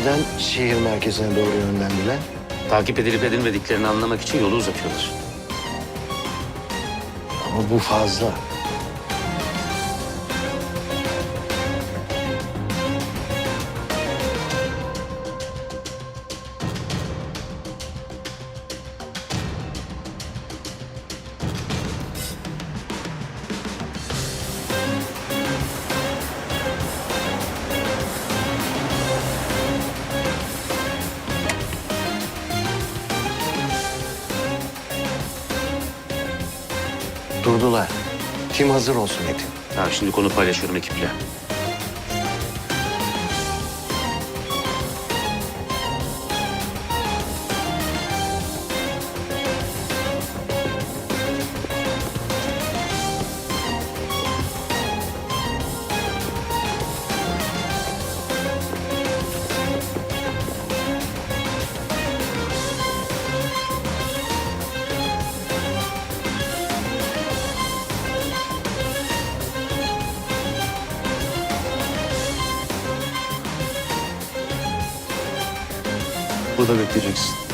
Neden şehir merkezine doğru yönlendiler? Takip edilip edilmediklerini anlamak için yolu uzatıyorlar. Ama bu fazla. Durdular. Kim hazır olsun Metin? Ha, şimdi konu paylaşıyorum ekiple. Burada bekleyeceksin.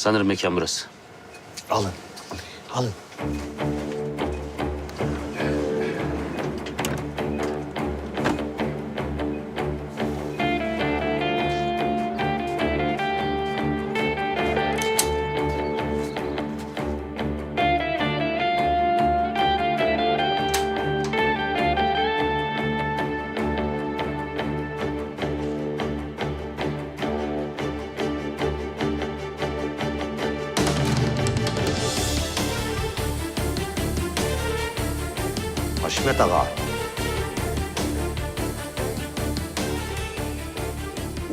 Sanırım mekan burası. Alın. Alın. Haşmet Ağa.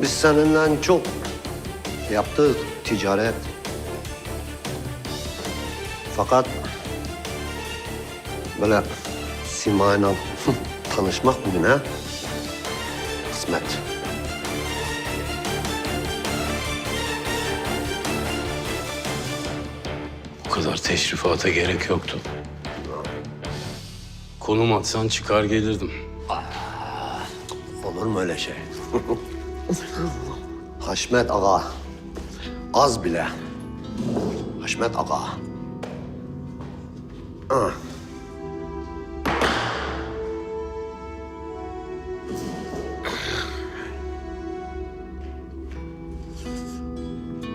Biz seninle çok yaptık ticaret. Fakat böyle Sima'yla tanışmak bugüne kısmet. Bu kadar teşrifata gerek yoktu. Konum atsan çıkar gelirdim. Olur mu öyle şey? Haşmet Ağa. Az bile. Haşmet Ağa. Ah.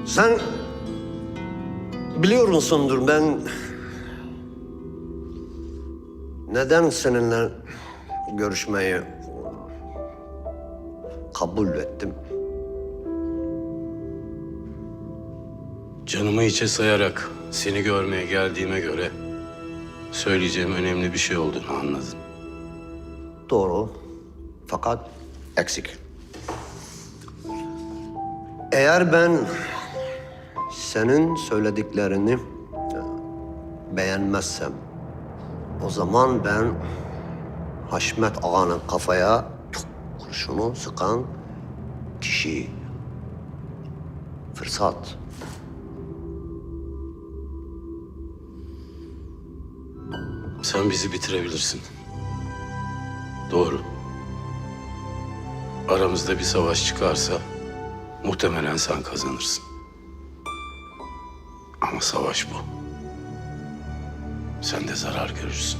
Sen biliyor musundur ben neden seninle görüşmeyi kabul ettim. Canımı içe sayarak seni görmeye geldiğime göre söyleyeceğim önemli bir şey olduğunu anladın. Doğru. Fakat eksik. Eğer ben senin söylediklerini beğenmezsem o zaman ben Haşmet Ağa'nın kafaya kurşunu sıkan kişi. Fırsat. Sen bizi bitirebilirsin. Doğru. Aramızda bir savaş çıkarsa muhtemelen sen kazanırsın. Ama savaş bu. Sen de zarar görürsün.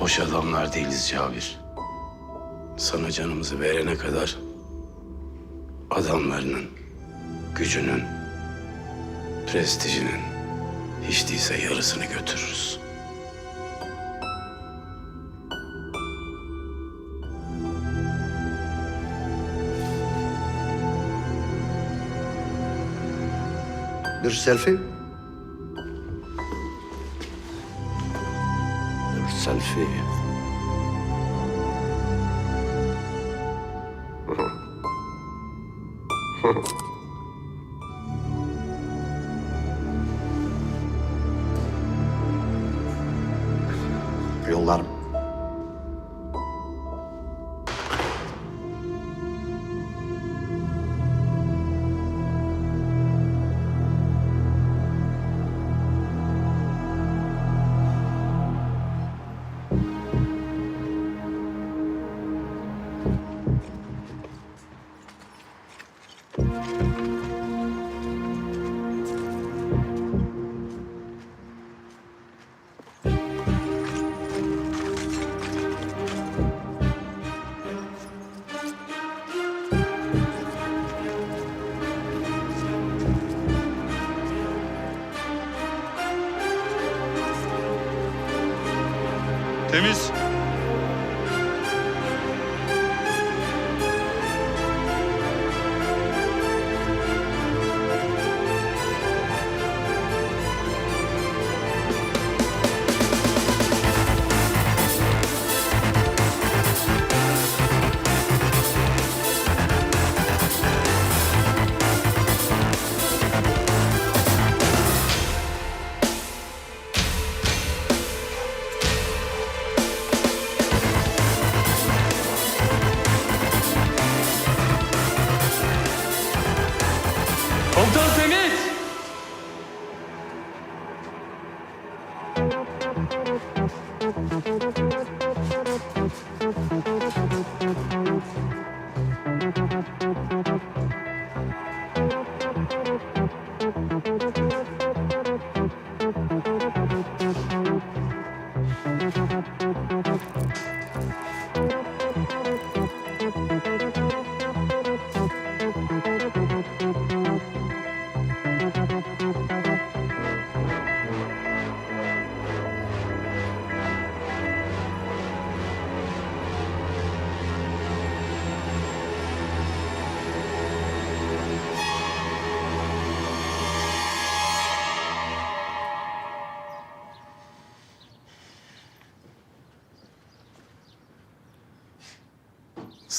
Boş adamlar değiliz Cabir. Sana canımızı verene kadar adamlarının, gücünün, prestijinin hiç değilse yarısını götürürüz. Bir selfie. Bir Temiz.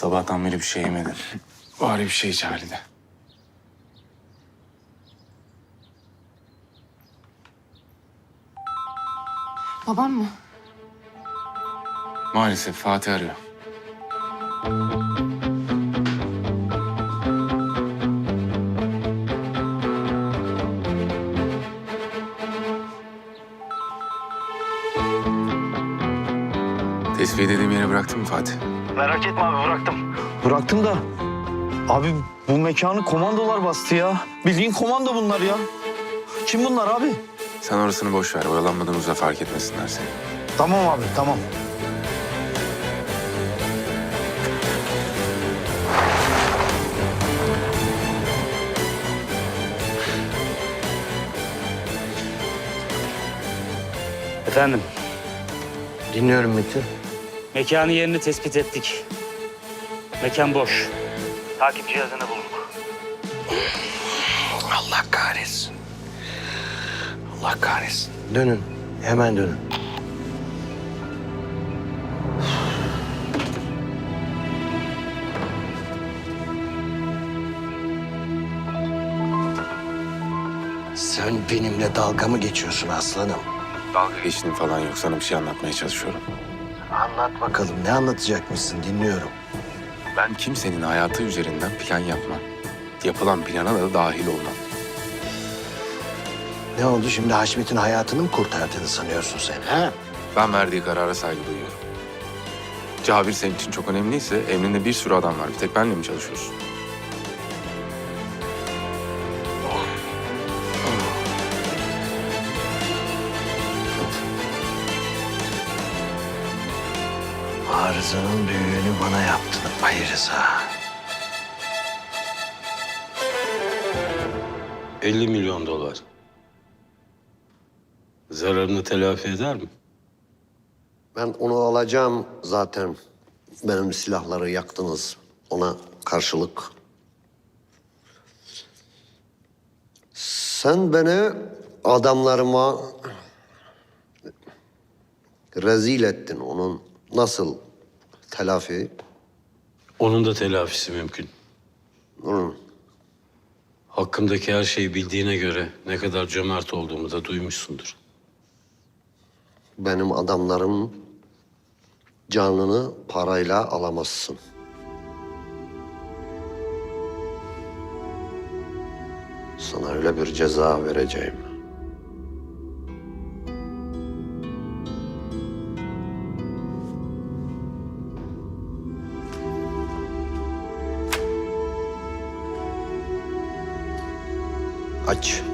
Sabahtan beri bir şey yemedim. Bari bir şey iç halinde. Babam mı? Maalesef Fatih arıyor. Tesviye dediğim yere bıraktın mı Fatih? Merak etme abi bıraktım. Bıraktım da. Abi bu mekanı komandolar bastı ya. Bildiğin komando bunlar ya. Kim bunlar abi? Sen orasını boş ver. Oyalanmadan uza fark etmesinler seni. Tamam abi tamam. Efendim, Dinliyorum Metin. Mekanı yerini tespit ettik. Mekan boş. Takip cihazını bulduk. Allah kahretsin. Allah kahretsin. Dönün. Hemen dönün. Sen benimle dalga mı geçiyorsun aslanım? Dalga geçtiğin falan yok. Sana bir şey anlatmaya çalışıyorum. Anlat bakalım. Ne anlatacakmışsın? Dinliyorum. Ben kimsenin hayatı üzerinden plan yapmam. Yapılan plana da dahil olmam. Ne oldu şimdi Haşmet'in hayatını mı kurtardığını sanıyorsun sen ha? Ben verdiği karara saygı duyuyorum. Cabir senin için çok önemliyse emrinde bir sürü adam var. Bir tek benle mi çalışıyorsun? Arızanın büyüğünü bana yaptın Ali Rıza. 50 milyon dolar. Zararını telafi eder mi? Ben onu alacağım zaten. Benim silahları yaktınız. Ona karşılık. Sen beni adamlarıma rezil ettin. Onun nasıl telafi? Onun da telafisi mümkün. Onun Hakkımdaki her şeyi bildiğine göre ne kadar cömert olduğumu da duymuşsundur. benim adamlarım canını parayla alamazsın. Sana öyle bir ceza vereceğim. Aç.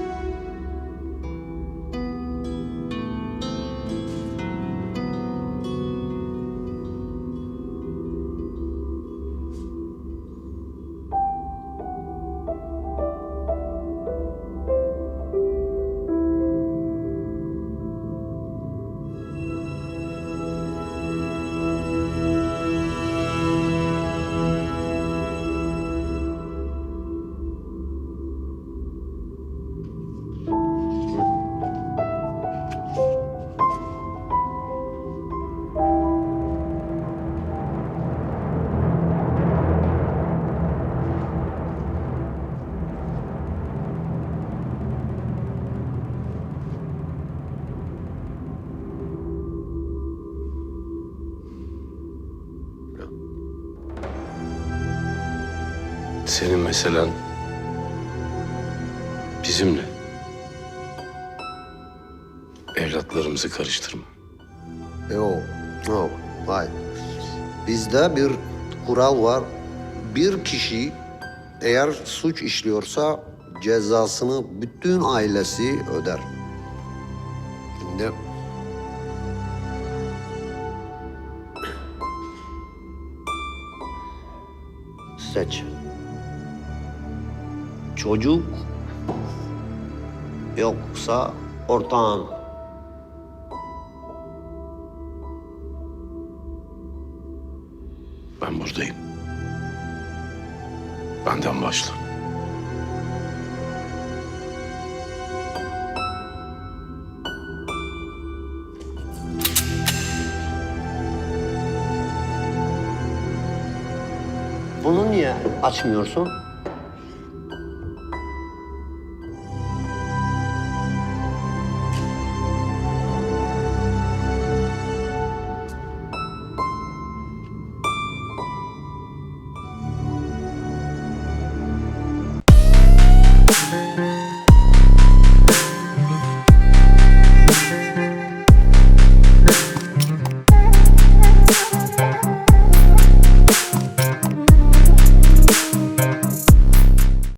Senin meselen bizimle. Evlatlarımızı karıştırma. Yok, yok, hayır. Bizde bir kural var. Bir kişi eğer suç işliyorsa cezasını bütün ailesi öder. Şimdi seç. Çocuk yoksa ortağın. Ben buradayım. Benden başla. Bunu niye açmıyorsun?